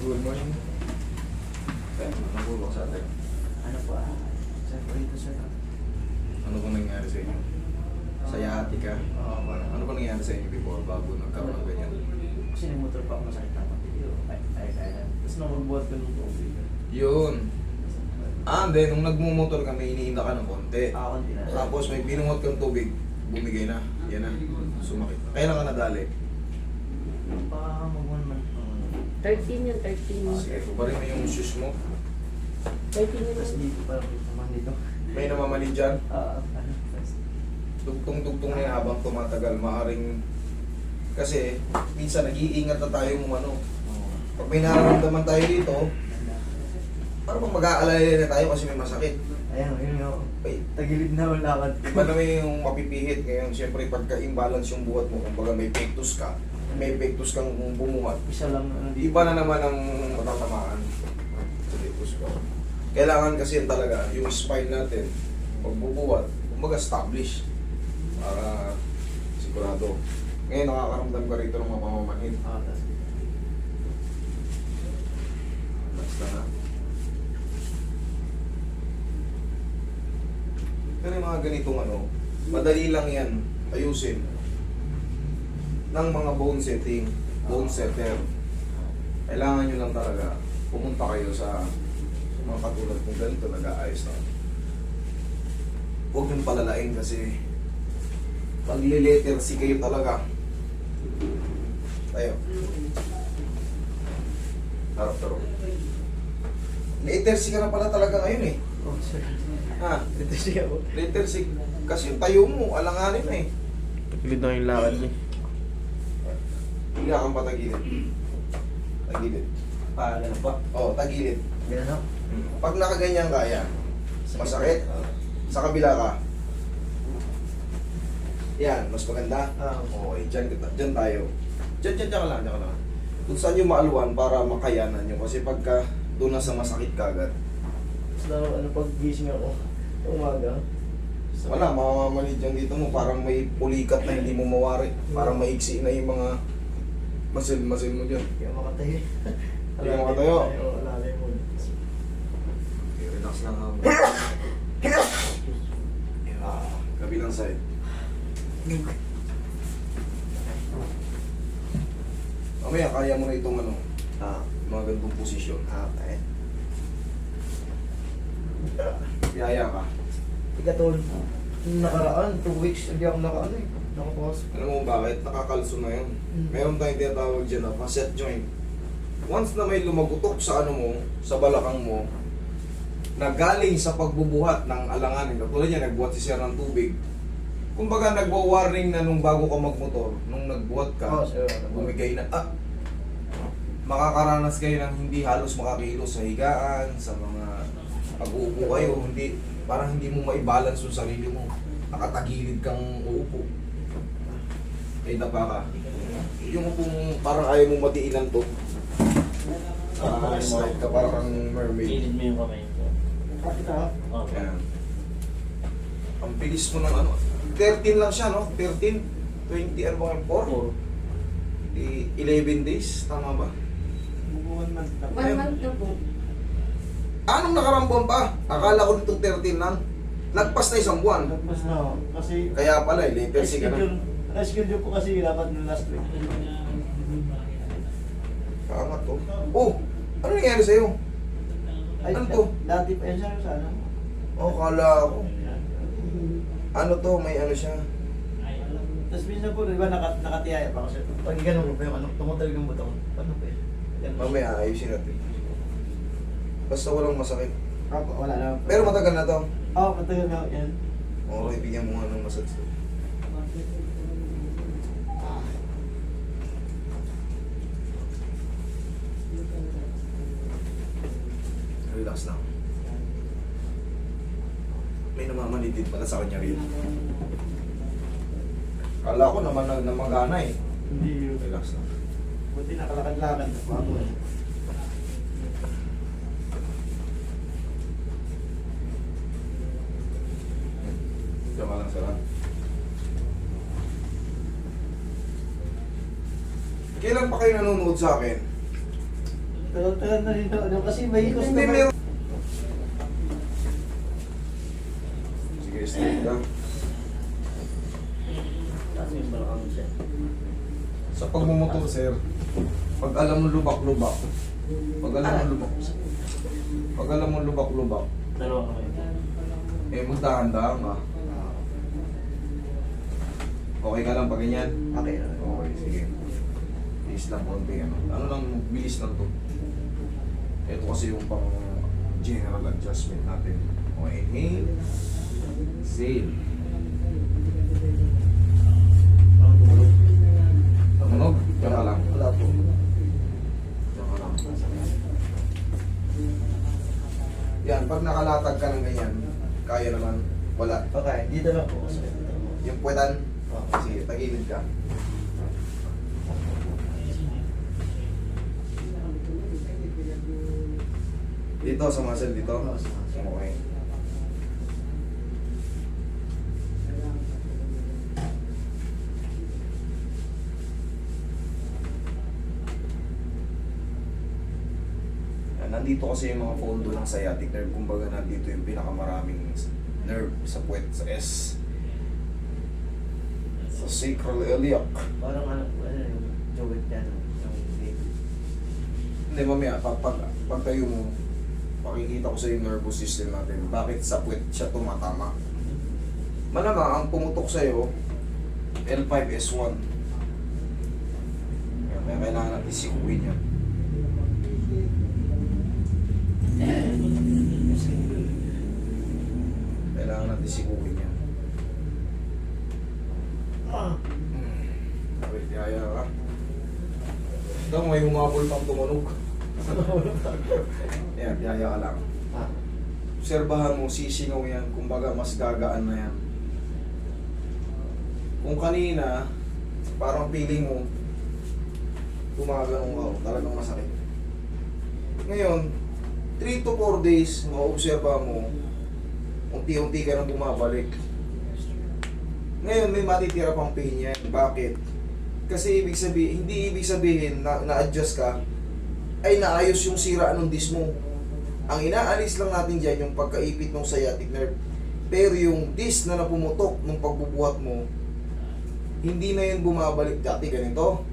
Good morning. Kaya nakuha sa atin. Ano po ah? Sir, po rito sir. Ano kung nangyari sa inyo? Sa yati ka? Oo, parang Ano kung nangyari sa inyo before bago nagkaroon ng ganyan? Kasi yung motor pa ako masakit ako. Ay, ay, ay, ay. Tapos nung magbuhat ko ng tubig. Yun. Ah, hindi. Nung nagmumotor ka, may iniinda ka ng konti. Ah, konti na. Tapos may binungot kang tubig, bumigay na. Yan na. Sumakit. Kailan ka nadali? Pa, mag-one month. Uh, 13 yun, 13. Sige, kubarin mo yung shoes mo. 13 yun. Tapos dito pa naman dito. May namamali dyan. Ah, ano? Tapos, Tugtong-tugtong na yan habang tumatagal. Maaring... Kasi, minsan nag-iingat na tayo ano. oo. Pag may nararamdaman tayo dito, parang mag-aalala na tayo kasi may masakit. Ayan, yun yung Ay, tagilid na ang lakad ko. Iba naman yung mapipihit ngayon. Siyempre, pagka-imbalance yung buhat mo, kumbaga may pectus ka, may pectus kang bumuhat. Isa lang ano dito. Iba na naman ang matatamaan sa pectus ko. Kailangan kasi yun talaga, yung spine natin, pagbubuhat, kumbaga establish. Para sigurado. Ngayon, nakakaramdam ka rito ng mapamamanhid. Ah, tapos Basta na. Pero yung mga ganitong ano, madali lang yan ayusin ng mga bone setting, bone setter. Kailangan nyo lang talaga pumunta kayo sa, mga katulad kung ganito nag-aayos na. Huwag yung palalain kasi pagliletter si kayo talaga. Tayo. Harap tarong. Letter C ka na pala talaga ngayon eh. Oh, sir. Ha? Dito siya oh. po. Letter C. Kasi yung tayo mo, alanganin na eh. Tagilid na yung lakad niya. Higa kang patagilid. Tagilid. Paano pa? Oo, oh, tagilid. Ganun no? Pag nakaganyan ka, yan. Masakit? Sa kabila ka. Yan, mas maganda. Ah, Okay, dyan, kita- dyan tayo. Dyan, dyan, dyan ka lang, dyan ka lang. Kung saan yung maaluan para makayanan nyo. Kasi pagka doon na sa masakit kagad, Tapos lalo, ano, pag gising ako, umaga. wala, mamamanid yung dito mo. Parang may pulikat na hindi mo mawari. Parang maiksi na yung mga masil-masil mo dyan. Hindi ako makatayo. Hindi ka makatayo? Oo, alalay mo. Okay, relax lang ha. Ah, kabilang side. Mamaya, kaya mo na itong ano, Ah, mga ganitong posisyon. okay. Yaya ka. Ikatol, nung nakaraan, two weeks, hindi ako nakaano eh. Nakapasok. Alam mo bakit? Nakakalso na yun. Mm. Meron tayong tinatawag dyan na facet joint. Once na may lumagutok sa ano mo, sa balakang mo, na galing sa pagbubuhat ng alanganin, katulad niya, nagbuhat si Sir ng tubig, kumbaga nagwa-warning na nung bago ka magmotor, nung nagbuhat ka, sir. bumigay na, ah, makakaranas kayo ng hindi halos makakilos sa higaan, sa mga pag-uupo kayo, hindi, parang hindi mo maibalance yung sarili mo. Nakatagilid kang uupo. May dapa ka. Yung upong parang ayaw mo matiinan to. Ah, slide ka parang mermaid. Gilid mo yung kamay ko. Bakit ah? Okay. Ayan. Ang bilis mo ng ano. 13 lang siya, no? 13? 20, ano ba yung 4? Four. Di 11 days, tama ba? Bubuhan man. One month na po. Anong nakarambon pa? Akala ko nitong 13 lang. Lagpas na isang buwan. Nagpas na ako. Kasi, Kaya pala, eh, later si ka na. schedule, na-schedule ko kasi dapat nung last week. Kaangat to. Oh! Ano nangyari sa'yo? Ay, Ano to? Dati pa yan siya sana. Oh, kala ko. Ano to? May ano siya. Tapos minsan po, di ba, naka, nakatiyaya pa kasi. Pag ganun po yung ano, tumutalog yung buto ko. Paano po yun? Mamaya ayusin natin. Basta walang masakit. Opo, wala na. Pero matagal na to. Oo, oh, matagal na yan. Okay, bigyan mo nga ng massage. Relax lang. May namamanid din pala sa kanya rin. Kala ko naman na, na magana eh. Hindi yun. Relax lang. Buti nakalakad-lakad ako eh. Tama lang sa Kailan pa kayo nanonood sa akin? Tagal-tagal na rin ano, kasi may Hindi, customer. meron. Sige, straight ka. Tapos yung balakang siya. Sa pagmumotor, sir, pag alam mo lubak-lubak, pag alam mo lubak, pag alam mo lubak-lubak, Dalawa kamay. eh magdahan-dahan ka. Okay ka lang pag ganyan? Okay. Okay, sige. Bilis lang konti. Ano, ano lang, bilis lang to. Ito kasi yung pang general adjustment natin. Okay, inhale. Exhale. Parang tumulog. Tumunog? Ka lang. Wala po. Ka lang. Yan, pag nakalatag ka ng ganyan, kaya naman. Wala. Okay, dito lang po. Yung puwetan, Okay. sige, tagilid ka. Dito, sa muscle dito. Okay. Nandito kasi yung mga pondo ng sciatic nerve. Kumbaga nandito yung pinakamaraming nerve sa puwet, sa S. Sa sacral iliac. Parang ano, ano yung joint niya, no? Hindi, mamaya, pag, pag, pag mo, pakikita ko sa yung nervous system natin. Bakit sa puwet siya tumatama? Malamang, ang pumutok sa'yo, L5S1. Kaya kaya kailangan natin sikuin yan. Kailangan natin sikuin yan. Ah! Wait, yaya ka. Ito, may humabol pang tumunog. Yan, yaya ka lang. Ah. Obserbahan mo, sisingaw yan. Kumbaga, mas gagaan na yan. Kung kanina, parang feeling mo, tumaganong ka, oh, talagang masakit. Ngayon, 3 to 4 days, maobserba mo, unti-unti ka nang bumabalik. Ngayon, may matitira pang pain yan. Bakit? Kasi ibig sabihin, hindi ibig sabihin na na-adjust ka, ay naayos yung sira ng disc mo. Ang inaalis lang natin dyan yung pagkaipit ng sciatic nerve. Pero yung disc na napumutok nung pagbubuhat mo, hindi na yun bumabalik dati ganito.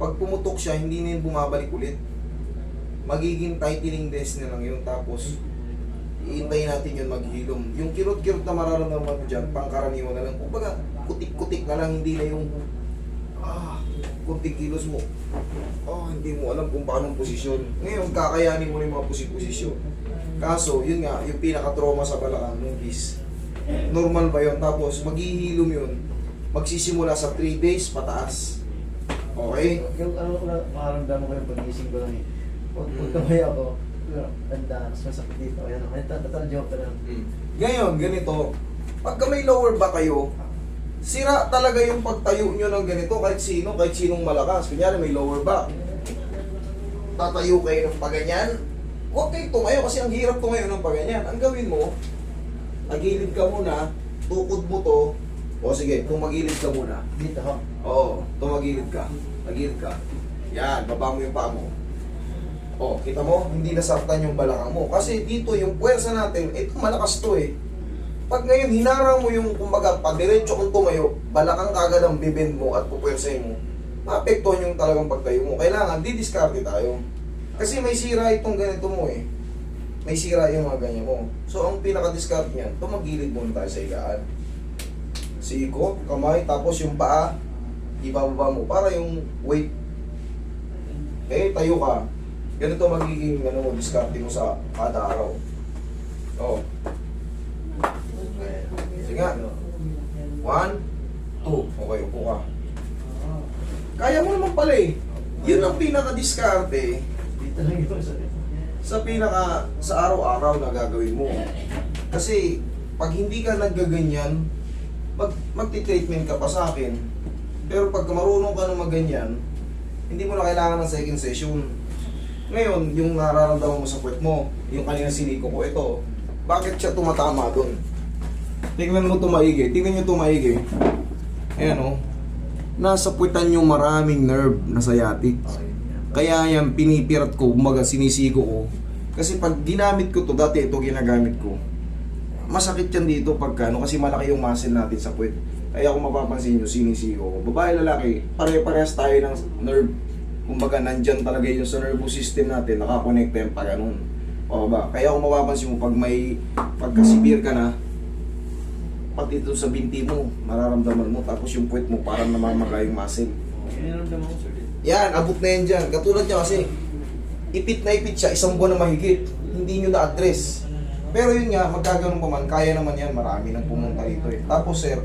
Pag pumutok siya, hindi na yun bumabalik ulit. Magiging tightening disc na lang yun. Tapos, iintayin natin yun maghilom. Yung kirot-kirot na mararamdaman mo dyan, pangkaraniwan na lang. Kumbaga, kutik-kutik na lang, hindi na yung ah, kunting kilos mo. Oh, hindi mo alam kung paano ang posisyon. Ngayon, kakayanin mo na yung mga posi-posisyon. Kaso, yun nga, yung pinaka-trauma sa balakang ng disc. Normal ba yun? Tapos, maghihilom yun. Magsisimula sa 3 days pataas. Okay? Yung ano ko lang, makaramdaman ko yung pagising ko lang eh. Pag pag tumayo ako, ganda, mas masakit dito. Ayan, may total joke ka lang. Ngayon, ganito. Pagka may lower back kayo, sira talaga yung pagtayo nyo ng ganito kahit sino, kahit sinong malakas. Kunyari may lower back. Tatayo kayo ng paganyan. Huwag kayo tumayo kasi ang hirap tumayo ng paganyan. Ang gawin mo, tagilid ka muna, tukod mo to. O sige, tumagilid ka muna. Dito ho. Oo, tumagilid ka. Tagilid ka. Yan, baba mo yung paa mo. Oh, kita mo, hindi nasaktan yung balakang mo. Kasi dito yung puwersa natin, ito malakas to eh. Pag ngayon hinarang mo yung kumbaga padiretso kung tumayo, balakang kagad ang bibend mo at pupuwersahin mo, maapektuhan yung talagang pagtayo mo. Kailangan didiskarte tayo. Kasi may sira itong ganito mo eh. May sira yung mga ganyan mo. So ang pinaka-discard niyan, tumagilid muna tayo sa higaan. Siko, kamay, tapos yung paa, ibababa mo para yung weight. Eh, tayo ka. Ganito magiging ano, diskarte mo sa kada araw. Oh. Sige nga. One, two. Okay, upo ka. Kaya mo naman pala eh. Yun ang pinaka-diskarte sakit. sa pinaka sa araw-araw na gagawin mo. Kasi pag hindi ka naggaganyan, mag magti-treatment ka pa sa akin. Pero pag marunong ka na magganyan, hindi mo na kailangan ng second session. Ngayon, yung nararamdaman mo sa puwet mo, yung kanina siniko ko, ito, bakit siya tumatama doon? Tingnan mo tumaigi. Tingnan nyo tumaigi. Ayan o. Nasa puwetan yung maraming nerve na sciatic. Okay. Kaya yan, pinipirat ko, umaga sinisigo ko. Kasi pag ginamit ko to, dati ito ginagamit ko, masakit yan dito pagka, ano, kasi malaki yung muscle natin sa puwet. Kaya kung mapapansin nyo, sinisigo ko. Babae, lalaki, pare-parehas tayo ng nerve. Kumbaga, nandyan talaga yung sa nervous system natin, nakakonekta yung pag ganun. O ba? Kaya kung mapapansin mo, pag may pagka-severe ka na, pati ito sa binti mo, mararamdaman mo, tapos yung puwet mo, parang namamaga yung muscle. Iniramdaman ko sir. Yan, abot na yan dyan. Katulad niya kasi, ipit na ipit siya, isang buwan na mahigit. Hindi nyo na-address. Pero yun nga, magkaganon pa man, kaya naman yan, marami nang pumunta rito eh. Tapos sir,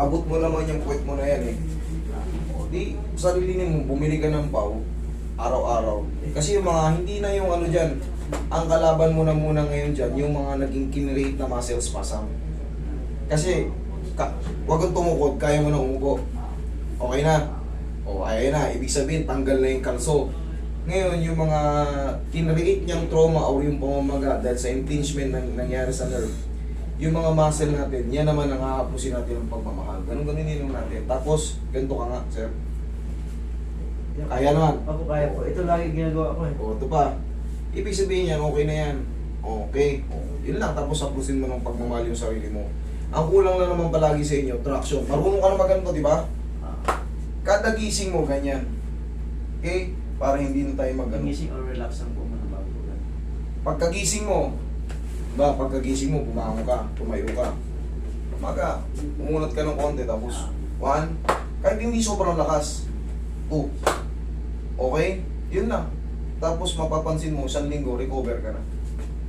abot mo naman yung puwet mo na yan eh. O, Di, sarilinin mo, bumili ka ng pau, araw-araw. Kasi yung mga, hindi na yung ano dyan, ang kalaban mo na muna ngayon dyan, yung mga naging kinrate na muscle spasm. Kasi, ka, wag kang tumukod, kaya mo na umupo. Okay na. O, ayun na. Ibig sabihin, tanggal na yung kalso. Ngayon, yung mga kinreate niyang trauma or yung pamamaga dahil sa impingement na nangyari sa nerve, yung mga muscle natin, yan naman ang hahapusin natin ng pagmamahal. Ganun ganun yun natin. Tapos, ganito ka nga, sir. Kaya naman. Ako kaya po. Ito lagi ginagawa ko eh. O, ito pa. Ibig sabihin yan, okay na yan. Okay. O, yun lang. Tapos, hapusin mo ng pagmamahal yung sarili mo. Ang kulang lang naman palagi sa inyo, traction. Marunong ka na maganto, di ba? Ah, Kada gising mo, ganyan. Okay? Para hindi na tayo mag ano. Gising or relax ang buong mga bago. Pagkagising mo, ba, pagkagising mo, bumangon ka, tumayo ka. Maga, umunat ka ng konti, tapos, one, kahit hindi sobrang lakas, two, okay? Yun lang. Tapos mapapansin mo, isang linggo, recover ka na.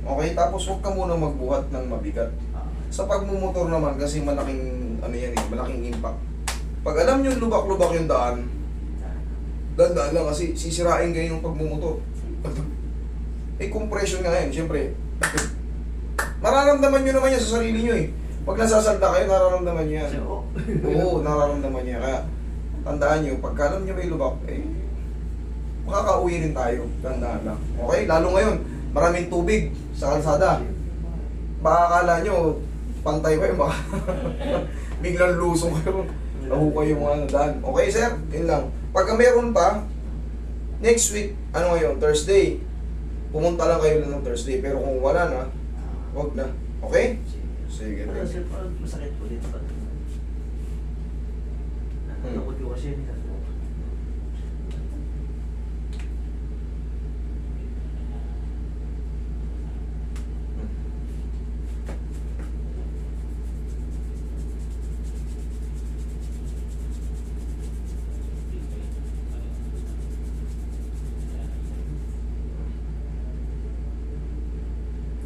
Okay? Tapos huwag ka muna magbuhat ng mabigat. Sa pagmumotor naman, kasi malaking, ano yan eh, malaking impact. Pag alam nyo lubak-lubak yung daan, dandaan lang kasi sisirain kayo ng pagmumotor. Eh, compression nga yan, siyempre. Nararamdaman nyo naman yan sa sarili nyo eh. Pag nasasalda kayo, nararamdaman nyo yan. Oo, nararamdaman niya. Kaya, tandaan nyo, pagka alam nyo may lubak, eh, makakauwi rin tayo. Tandaan lang. Okay? Lalo ngayon, maraming tubig sa kalsada. Baka akala nyo, pantay kayo, baka biglang lusong kayo. Nahuka yung mga daan. Okay, sir? Yun lang. Pagka meron pa, next week, ano ngayon, Thursday, pumunta lang kayo lang ng Thursday. Pero kung wala na, wag na. Okay? Sige, thank you. masakit po dito. Natatakot ko kasi.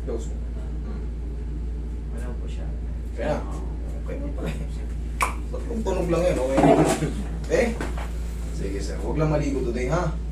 Close mo. Wala po siya. Kaya, okay na pala. Tatlong tunog lang yan, okay? Okay? Sige sir, huwag lang maligo today ha.